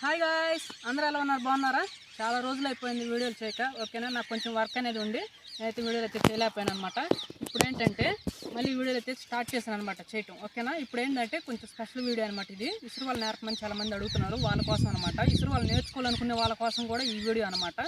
Hi guys అందరూ ఎలా ఉన్నారు? బాగున్నారా? చాలా రోజులు అయిపోయింది వీడియోలు చేయక ఓకేనా? నాకు కొంచెం వర్క్ అనేది ఉండి నేనైతే వీడియోలు అయితే చేయలేకపోయాను అనమాట ఇప్పుడు ఏంటంటే మళ్ళీ వీడియోలు అయితే స్టార్ట్ చేశాను అనమాట చేయటం ఓకేనా? ఇప్పుడు ఏంటంటే కొంచెం స్పెషల్ వీడియో అనమాట ఇది. ఇసురు వాళ్ళు నేర్పమని చాలామంది అడుగుతున్నారు వాళ్ళ కోసం అనమాట ఇసురు వాళ్ళు నేర్చుకోవాలనుకునే వాళ్ళ కోసం కూడా ఈ వీడియో అనమాట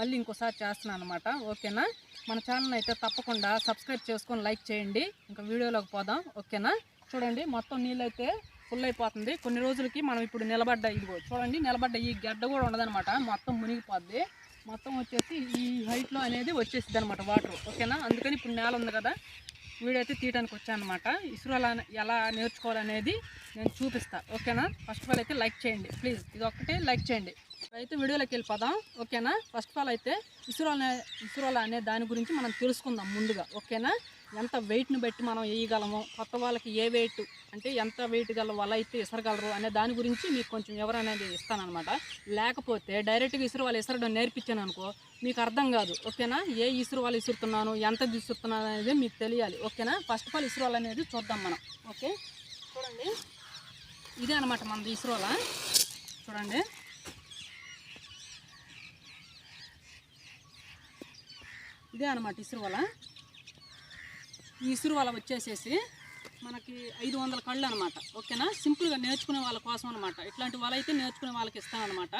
మళ్ళీ ఇంకోసారి చేస్తున్నాను అనమాట ఓకేనా? మన ఛానల్ అయితే తప్పకుండా సబ్స్క్రైబ్ చేసుకొని లైక్ చేయండి. ఇంకా వీడియోలోకి పోదాం ఓకేనా? చూడండి మొత్తం నీళ్ళు అయితే ఫుల్ అయిపోతుంది కొన్ని రోజులకి మనం ఇప్పుడు నిలబడ్డ ఇదిగో చూడండి నిలబడ్డ ఈ గడ్డ కూడా ఉండదనమాట మొత్తం మునిగిపోద్ది. మొత్తం వచ్చేసి ఈ హైట్లో అనేది వచ్చేసింది అనమాట వాటర్ ఓకేనా? అందుకని ఇప్పుడు నేల ఉంది కదా వీడియో అయితే తీయడానికి వచ్చానమాట. ఇసురు ఎలా ఎలా నేర్చుకోవాలనేది నేను చూపిస్తా. ఓకేనా? ఫస్ట్ ఆఫ్ ఆల్ అయితే లైక్ చేయండి ప్లీజ్ ఇది ఒక్కటే లైక్ చేయండి. అయితే వీడియోలోకి వెళ్ళిపోదాం. ఓకేనా? ఫస్ట్ ఆఫ్ ఆల్ అయితే ఇసురోల ఇసురోల అనే దాని గురించి మనం తెలుసుకుందాం ముందుగా. ఓకేనా? ఎంత వెయిట్ని బట్టి మనం వేయగలము కొత్త వాళ్ళకి ఏ వెయిట్ అంటే ఎంత వెయిట్ గల వల అయితే ఇసరగలరు అనే దాని గురించి మీకు కొంచెం వివరణ అనేది ఇస్తానమాట లేకపోతే డైరెక్ట్గా ఇసురు వాళ్ళు ఇసరడం నేర్పించాను అనుకో మీకు అర్థం కాదు. ఓకేనా? ఏ ఇసురు వాళ్ళు ఇసురుతున్నాను ఎంత ఇసురుతున్నాను అనేది మీకు తెలియాలి. ఓకేనా? ఫస్ట్ ఆఫ్ ఆల్ ఇసురు అనేది చూద్దాం మనం. ఓకే? చూడండి. ఇదే అనమాట మనది ఇసురోల చూడండి. ఇదే అనమాట ఇసురు వల ఈ ఇసురు వల వచ్చేసేసి మనకి ఐదు వందల కళ్ళు అనమాట ఓకేనా? సింపుల్గా నేర్చుకునే వాళ్ళ కోసం అనమాట ఇట్లాంటి వల అయితే నేర్చుకునే వాళ్ళకి ఇస్తానమాట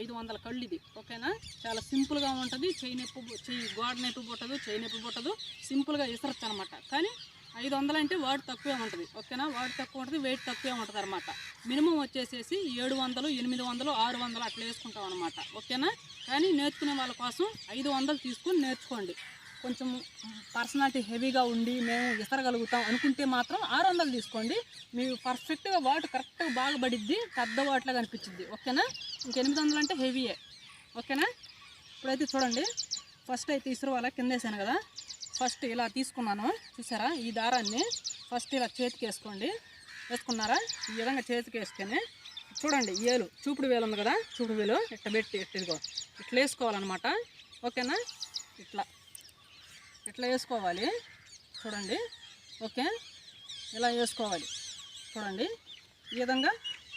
ఐదు వందల కళ్ళు ఇది ఓకేనా? చాలా సింపుల్గా ఉంటుంది. చేయి నొప్పి చెయ్యి గోడ నొప్పి పుట్టదు చేయి నొప్పి పుట్టదు. సింపుల్గా ఇసరచ్చు అనమాట కానీ ఐదు వందలు అంటే వాడు తక్కువే ఉంటుంది ఓకేనా? వాడు తక్కువ ఉంటుంది వెయిట్ తక్కువే ఉంటుంది అనమాట మినిమం వచ్చేసేసి ఏడు వందలు ఎనిమిది వందలు ఆరు వందలు అట్లా వేసుకుంటాం అనమాట ఓకేనా? కానీ నేర్చుకునే వాళ్ళ కోసం ఐదు వందలు తీసుకొని నేర్చుకోండి. కొంచెం పర్సనాలిటీ హెవీగా ఉండి మేము ఇసరగలుగుతాం అనుకుంటే మాత్రం ఆరు వందలు తీసుకోండి. మీకు పర్ఫెక్ట్గా వాటు కరెక్ట్గా బాగా పడిద్ది పెద్ద వాటిలాగా అనిపించింది ఓకేనా? ఇంక ఎనిమిది వందలు అంటే హెవీయే. ఓకేనా? ఇప్పుడైతే చూడండి. ఫస్ట్ అయితే ఇసురు వాళ్ళ కింద వేసాను కదా. ఫస్ట్ ఇలా తీసుకున్నాను. చూసారా? ఈ దారాన్ని ఫస్ట్ ఇలా చేతికి వేసుకోండి. వేసుకున్నారా? ఈ విధంగా చేతికి వేసుకొని చూడండి ఏలు. చూపుడు వేలు ఉంది కదా? చూపుడు వేలు. ఇట్ట పెట్టి ఇట్లా ఇదిగో ఇట్లా వేసుకోవాలన్నమాట. ఓకేనా? ఇట్లా. ఇట్లా వేసుకోవాలి? చూడండి. ఓకే. ఇలా వేసుకోవాలి. చూడండి. ఈ విధంగా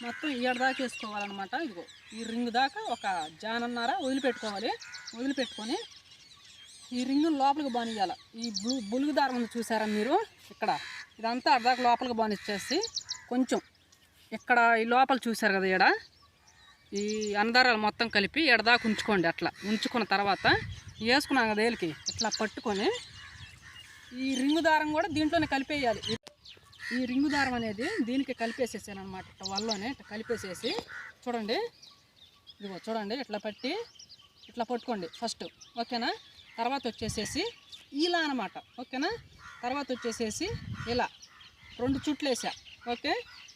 మొత్తం ఈడ దాకా వేసుకోవాలన్నమాట. ఇదిగో ఈ రింగ్ దాకా ఒక జానన్నార వదిలిపెట్టుకోవాలి. వదిలిపెట్టుకొని ఈ రింగ్ లోపలికి బానియాల ఈ బ్లూ బులుగు దారం చూసారా మీరు? ఇక్కడ. ఇదంతా అర్ధాక లోపలికి బానిచ్చేసి కొంచెం ఇక్కడ ఈ లోపల చూసారు కదా ఈడ ఈ అన్నదారాలు మొత్తం కలిపి ఎడదాకా ఉంచుకోండి అట్లా. ఉంచుకున్న తర్వాత వేసుకున్నాం కదా ఏలికి ఇట్లా పట్టుకొని ఈ రింగు దారం కూడా దీంట్లోనే కలిపేయాలి. ఈ రింగు దారం అనేది దీనికి కలిపేసేసాను అనమాట ఇట్లా వల్లనే ఇట్లా కలిపేసేసి చూడండి. ఇదిగో చూడండి ఇట్లా పట్టి ఇట్లా పట్టుకోండి ఫస్ట్. ఓకేనా? తర్వాత వచ్చేసేసి ఇలా అనమాట ఓకేనా? తర్వాత వచ్చేసేసి ఇలా రెండు చుట్లు వేసా. ఓకే?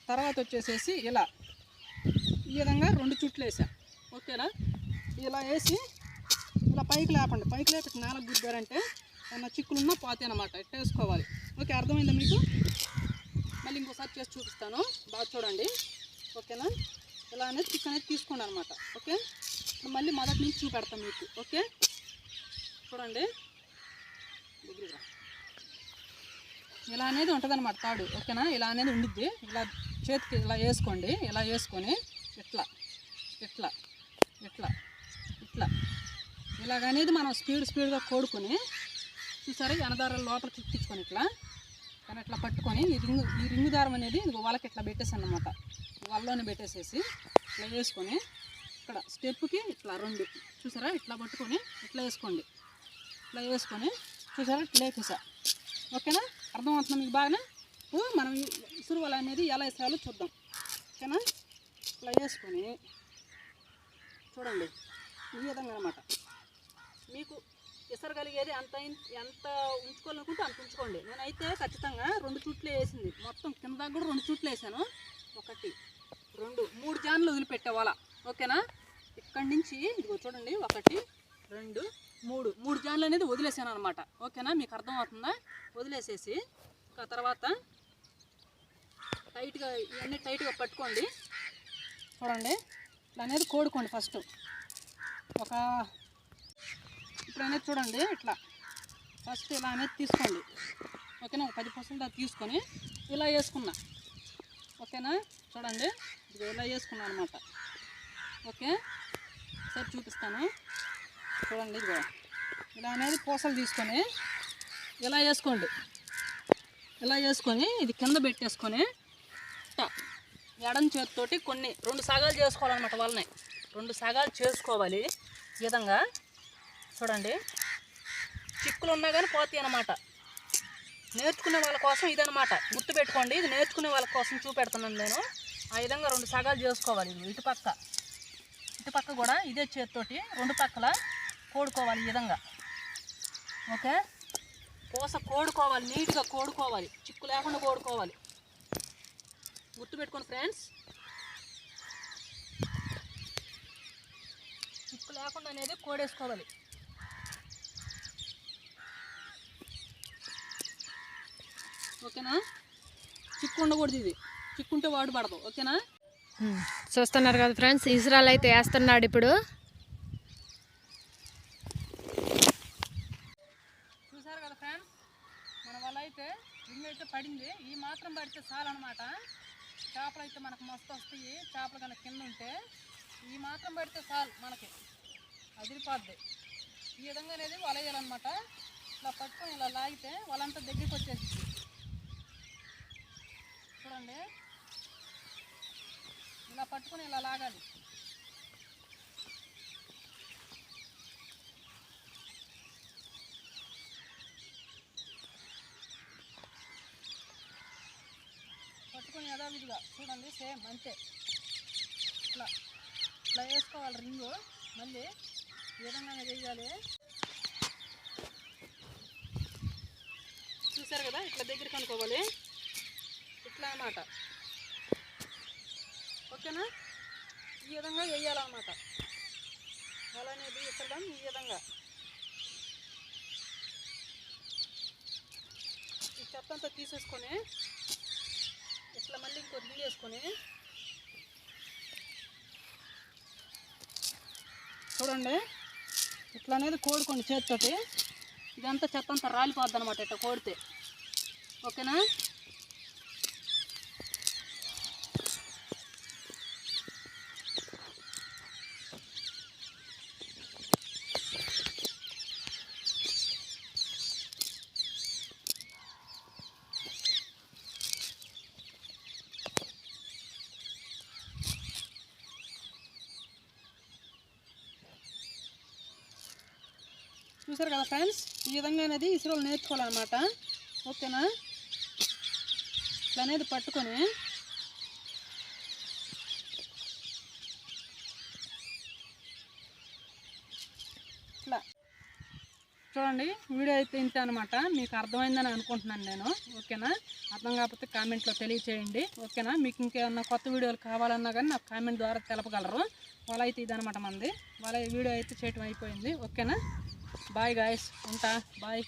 తర్వాత వచ్చేసేసి ఇలా. ఈ విధంగా రెండు చుట్లు వేసా. ఓకేనా? ఇలా వేసి ఇలా పైకి లేపండి. పైకి లేపి నేలకు గుద్దారంటే ఏమన్నా చిక్కులున్నా పోతే అనమాట ఇట్ట వేసుకోవాలి. ఓకే అర్థమైందా మీకు? మళ్ళీ ఇంకోసారి చేసి చూపిస్తాను. బాగా చూడండి. ఓకేనా? ఇలా అనేది చిక్ అనేది తీసుకోండి అనమాట ఓకే? ఇప్పుడు మళ్ళీ మొదటి నుంచి చూపెడతాం మీకు. ఓకే? చూడండి. ఇలా అనేది ఉంటుంది అనమాట తాడు. ఓకేనా? ఇలా అనేది ఉండిద్ది. ఇలా చేతికి ఇలా వేసుకోండి. ఇలా వేసుకొని ఇట్లా ఇట్లా ఇట్లా. ఇట్లా ఇలాగనేది మనం స్పీడ్ స్పీడ్గా కోడుకొని చూసారా ఈ అనదారాల లోపలికి ఎక్కించుకొని ఇట్లా. కానీ ఇట్లా పట్టుకొని ఈ రింగు ఈ రింగు దారం అనేది ఇంకో వాళ్ళకి ఇట్లా పెట్టేసాను అనమాట వాళ్ళలోనే పెట్టేసేసి ఇట్లా వేసుకొని ఇక్కడ స్టెప్కి ఇట్లా రెండు. చూసారా? ఇట్లా పట్టుకొని ఇట్లా వేసుకోండి. ఇట్లా వేసుకొని చూసారా? ఇట్లా వేసేసా ఓకేనా? అర్థమవుతుందా మీకు బాగానే? ఇప్పుడు మనం ఇసురువల అనేది ఎలా వేసేయాలో చూద్దాం. ఓకేనా? ఇట్లా వేసుకొని చూడండి. ఈ విధంగా అనమాట మీకు ఇసరగలిగేది కలిగేది అంత ఎంత ఉంచుకోవాలనుకుంటే అంత ఉంచుకోండి. నేనైతే ఖచ్చితంగా రెండు చుట్లు వేసింది. మొత్తం కింద కూడా రెండు చుట్లు వేసాను. ఒకటి రెండు మూడు జాన్లు వదిలిపెట్టేవాళ్ళ ఓకేనా? ఇక్కడి నుంచి ఇదిగో చూడండి ఒకటి రెండు మూడు. మూడు జాన్లు అనేది వదిలేసాను అనమాట ఓకేనా? మీకు అర్థమవుతుందా? వదిలేసేసి ఇంకా తర్వాత టైట్గా ఇవన్నీ టైట్గా పట్టుకోండి. చూడండి. ఇట్లా అనేది కోడుకోండి ఫస్ట్. ఒక ఇప్పుడు అనేది చూడండి ఇట్లా. ఫస్ట్ ఇలా అనేది తీసుకోండి. ఓకేనా? ఒక పది పర్సెంట్ అది తీసుకొని ఇలా వేసుకున్నా. ఓకేనా? చూడండి. ఇలా వేసుకున్నా అనమాట ఓకే? సరే చూపిస్తాను. చూడండి ఇదిగో. ఇలా అనేది పూసలు తీసుకొని ఇలా వేసుకోండి. ఇలా వేసుకొని ఇది కింద పెట్టేసుకొని ఎడం చేతితోటి కొన్ని రెండు సగాలు చేసుకోవాలన్నమాట వాళ్ళని. రెండు సగాలు చేసుకోవాలి. ఈ విధంగా చూడండి. చిక్కులు ఉన్నా కానీ పోతాయి అన్నమాట. నేర్చుకునే వాళ్ళ కోసం ఇదనమాట గుర్తుపెట్టుకోండి ఇది నేర్చుకునే వాళ్ళ కోసం చూపెడుతున్నాను నేను. ఆ విధంగా రెండు సగాలు చేసుకోవాలి. ఇటు పక్క. ఇటు పక్క కూడా ఇదే చేతితోటి రెండు పక్కల కోడుకోవాలి ఈ విధంగా. ఓకే? పూస కోడుకోవాలి. నీట్గా కోడుకోవాలి. చిక్కు లేకుండా కోడుకోవాలి. గుర్తుపెట్టుకోండి ఫ్రెండ్స్. చిక్కు లేకుండా అనేది కోడేసుకోవాలి. ఓకేనా? చిక్కు ఉండకూడదు ఇది. చిక్కుంటే వాడు పడదు. ఓకేనా? చూస్తున్నారు కదా ఫ్రెండ్స్ ఇస్రాయల్ అయితే వేస్తున్నాడు ఇప్పుడు. చూసారు కదా ఫ్రెండ్స్? మన వల్ల అయితే రింగ్ అయితే పడింది. ఈ మాత్రం పడితే చాలన్నమాట. చేపలు అయితే మనకు మస్తు వస్తాయి. చేపలు కనుక కింద ఉంటే ఈ మాత్రం పడితే చాలు మనకి. అదిరిపోద్ది. ఈ విధంగా అనేది వలయ్యాలన్నమాట ఇలా పట్టుకొని ఇలా లాగితే వాళ్ళంతా దగ్గరికి వచ్చేసి చూడండి. ఇలా పట్టుకొని ఇలా లాగాలి. ఇట్లా చూడండి సేమ్ అంతే. ఇట్లా ఇట్లా వేసుకోవాలి రింగు. మళ్ళీ ఈ విధంగానే వేయాలి చూసారు కదా ఇట్లా దగ్గరికి అనుకోవాలి. ఇట్లా అన్నమాట. ఓకేనా? ఈ విధంగా వేయాలన్నమాట అలానే అనేది ఈ విధంగా. ఈ చెత్త అంతా తీసేసుకొని ఇట్లా మళ్ళీ ఇంకో రింగ్ వేసుకొని చూడండి ఇట్లా అనేది కోడుకోండి చేతితోటి. ఇదంతా చెత్త అంతా రాలిపోద్ది అనమాట ఇట్లా కోడితే. ఓకేనా? చూసారు కదా ఫ్రెండ్స్? ఈ విధంగా అనేది ఇసురోలు నేర్చుకోవాలన్నమాట. ఓకేనా? ఇట్లా అనేది పట్టుకొని ఇట్లా. చూడండి వీడియో అయితే ఇంత అనమాట మీకు అర్థమైందని అనుకుంటున్నాను నేను. ఓకేనా? అర్థం కాకపోతే కామెంట్లో తెలియచేయండి. ఓకేనా? మీకు ఇంకేమన్నా కొత్త వీడియోలు కావాలన్నా కానీ నాకు కామెంట్ ద్వారా తెలపగలరు. వాళ్ళ అయితే ఇదనమాట మనది వాళ్ళ వీడియో అయితే చేయటం అయిపోయింది. ఓకేనా? బాయ్ గాయస్ ఉంటా బాయ్